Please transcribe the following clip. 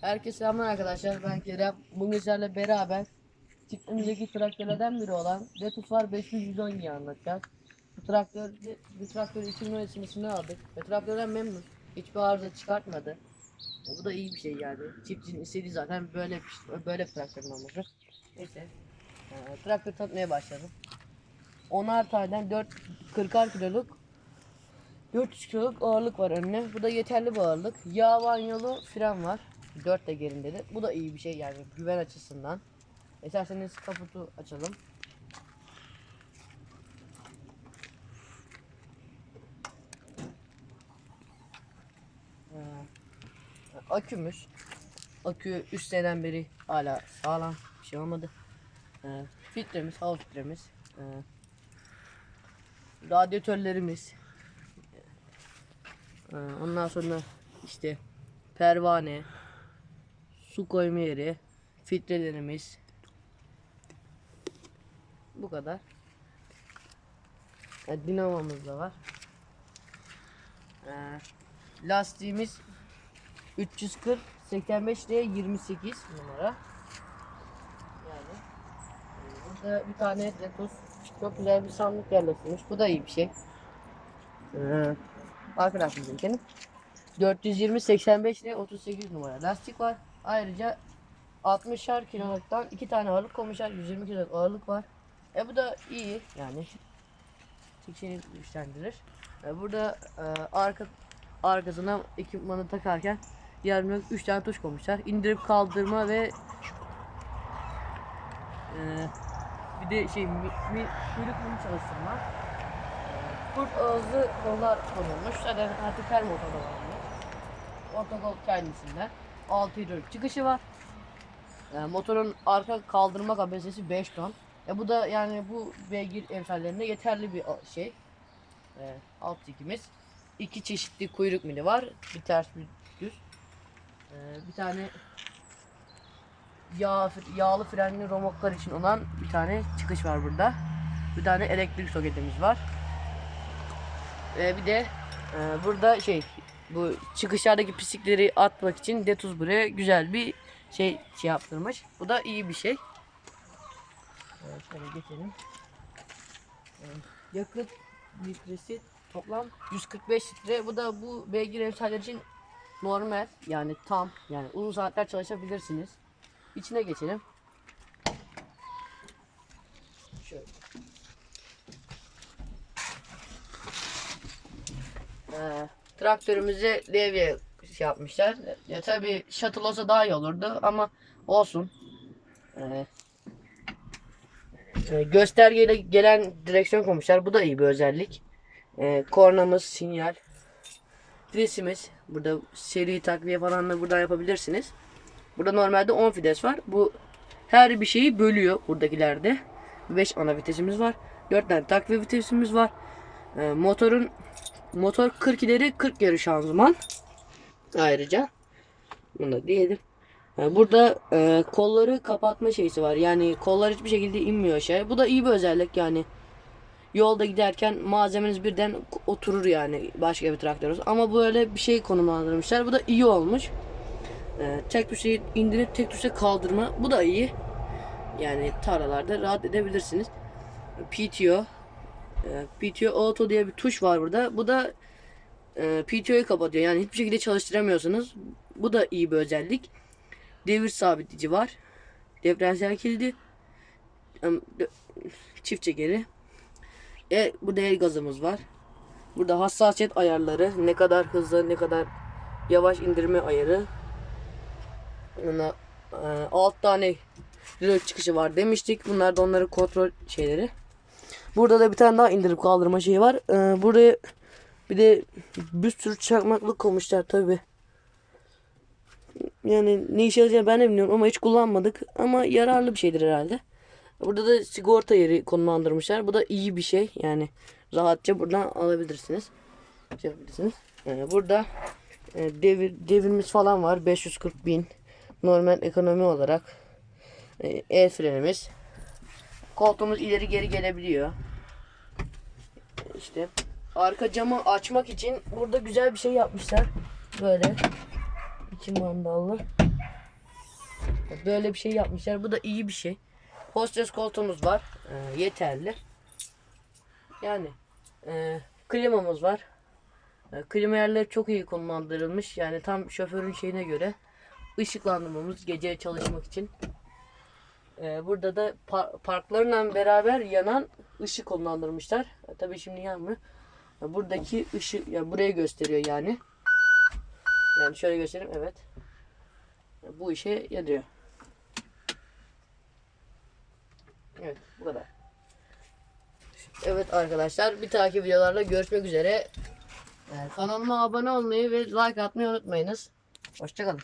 Herkese selamlar arkadaşlar. Ben Kerem. Bugün sizlerle beraber çiftliğimizdeki traktörlerden biri olan Detufar 510'yi anlatacağız. Bu traktör, bu traktörü 2017 aldık. Ve traktörden memnun. Hiçbir arıza çıkartmadı. Bu da iyi bir şey yani. Çiftçinin istediği zaten böyle bir- böyle bir traktörün olması. Neyse. E, traktör tanıtmaya başladım. 10'ar taneden 4 40'ar kiloluk 400 kiloluk ağırlık var önüne. Bu da yeterli bir ağırlık. Yağ banyolu fren var. 4 de gerindedir. Bu da iyi bir şey yani güven açısından. İsterseniz kaputu açalım. Ee, akümüz. Akü 3 seneden beri hala sağlam. Bir şey olmadı. Ee, filtremiz, hava filtremiz. Ee, radyatörlerimiz. Ee, Ondan sonra işte pervane, su koyma yeri, filtrelerimiz. Bu kadar. E, dinamomuz da var. Ee, lastiğimiz 340 85 D 28 numara. Yani burada bir tane Letus çok güzel bir sandık yerleştirmiş. Bu da iyi bir şey. Ee, arkadaşımınkinin 420 85 ile 38 numara lastik var. Ayrıca 60'ar kiloluktan iki tane ağırlık koymuşlar. 120 kiloluk ağırlık var. E bu da iyi yani. Çekişini güçlendirir. E, burada e, arka arkasına ekipmanı takarken yarım 3 tane tuş koymuşlar. İndirip kaldırma ve e, bir de şey mi, mi, kuyruk mum çalıştırma. Kurt ağızlı kollar konulmuş. Zaten artık her motorda var. Ortakol kendisinden. 6 hidrolik çıkışı var. E, motorun arka kaldırma kapasitesi 5 ton. E, bu da yani bu beygir emsallerinde yeterli bir şey. E, alt dikimiz. İki çeşitli kuyruk mili var. Bir ters bir düz. E, bir tane yağ, yağlı frenli romoklar için olan bir tane çıkış var burada. Bir tane elektrik soketimiz var. Ve bir de e, burada şey bu çıkışlardaki pislikleri atmak için Detuz buraya güzel bir şey şey yaptırmış. Bu da iyi bir şey. Evet, şöyle geçelim. Evet, yakıt litresi toplam 145 litre. Bu da bu beygir emsaller için normal yani tam yani uzun saatler çalışabilirsiniz. İçine geçelim. Şöyle. Ee, traktörümüze levye şey yapmışlar. Ya tabi shuttle olsa daha iyi olurdu ama olsun. Ee, e, göstergeyle gelen direksiyon koymuşlar. Bu da iyi bir özellik. Ee, kornamız, sinyal. Fidesimiz. Burada seri takviye falan da buradan yapabilirsiniz. Burada normalde 10 fides var. Bu her bir şeyi bölüyor buradakilerde. 5 ana vitesimiz var. 4 tane takviye vitesimiz var. Ee, motorun motor 40 ileri 40 geri şanzıman. Ayrıca bunu da diyelim. Ee, burada e, kolları kapatma şeysi var. Yani kollar hiçbir şekilde inmiyor aşağıya. Bu da iyi bir özellik yani. Yolda giderken malzemeniz birden oturur yani başka bir traktör olsa. Ama böyle bir şey konumlandırmışlar. Bu da iyi olmuş. Ee, tek tuşa indirip tek tuşa kaldırma. Bu da iyi. Yani tarlalarda rahat edebilirsiniz. PTO. E, PTO Auto diye bir tuş var burada. Bu da e, PTO'yu kapatıyor. Yani hiçbir şekilde çalıştıramıyorsunuz. Bu da iyi bir özellik. Devir sabitleyici var. Diferansiyel kilidi. Çift çekeri. E, burada el gazımız var. Burada hassasiyet ayarları. Ne kadar hızlı ne kadar yavaş indirme ayarı. Buna, e, 6 tane reload çıkışı var demiştik. Bunlar da onların kontrol şeyleri. Burada da bir tane daha indirip kaldırma şeyi var. E, buraya bir de bir sürü çakmaklık koymuşlar tabi. Yani ne işe yarayacağını ben de bilmiyorum ama hiç kullanmadık. Ama yararlı bir şeydir herhalde. Burada da sigorta yeri konumlandırmışlar. Bu da iyi bir şey. Yani rahatça buradan alabilirsiniz. Şey yapabilirsiniz. Ee, burada e, devir devirimiz falan var. 540 bin. Normal ekonomi olarak. E, el frenimiz. Koltuğumuz ileri geri gelebiliyor. İşte arka camı açmak için burada güzel bir şey yapmışlar. Böyle iki mandallı. Böyle bir şey yapmışlar. Bu da iyi bir şey. Hostes koltuğumuz var. Ee, yeterli. Yani e, klimamız var. E, klima yerleri çok iyi konumlandırılmış. Yani tam şoförün şeyine göre ışıklandırmamız gece çalışmak için. E, burada da par- parklarla beraber yanan ışık konumlandırmışlar. E, tabii şimdi yanmıyor. E, buradaki ışık ya burayı gösteriyor yani. Yani şöyle göstereyim evet. E, bu işe yarıyor. Evet bu kadar. Evet arkadaşlar bir takip videolarla görüşmek üzere. Ee, kanalıma abone olmayı ve like atmayı unutmayınız. Hoşçakalın.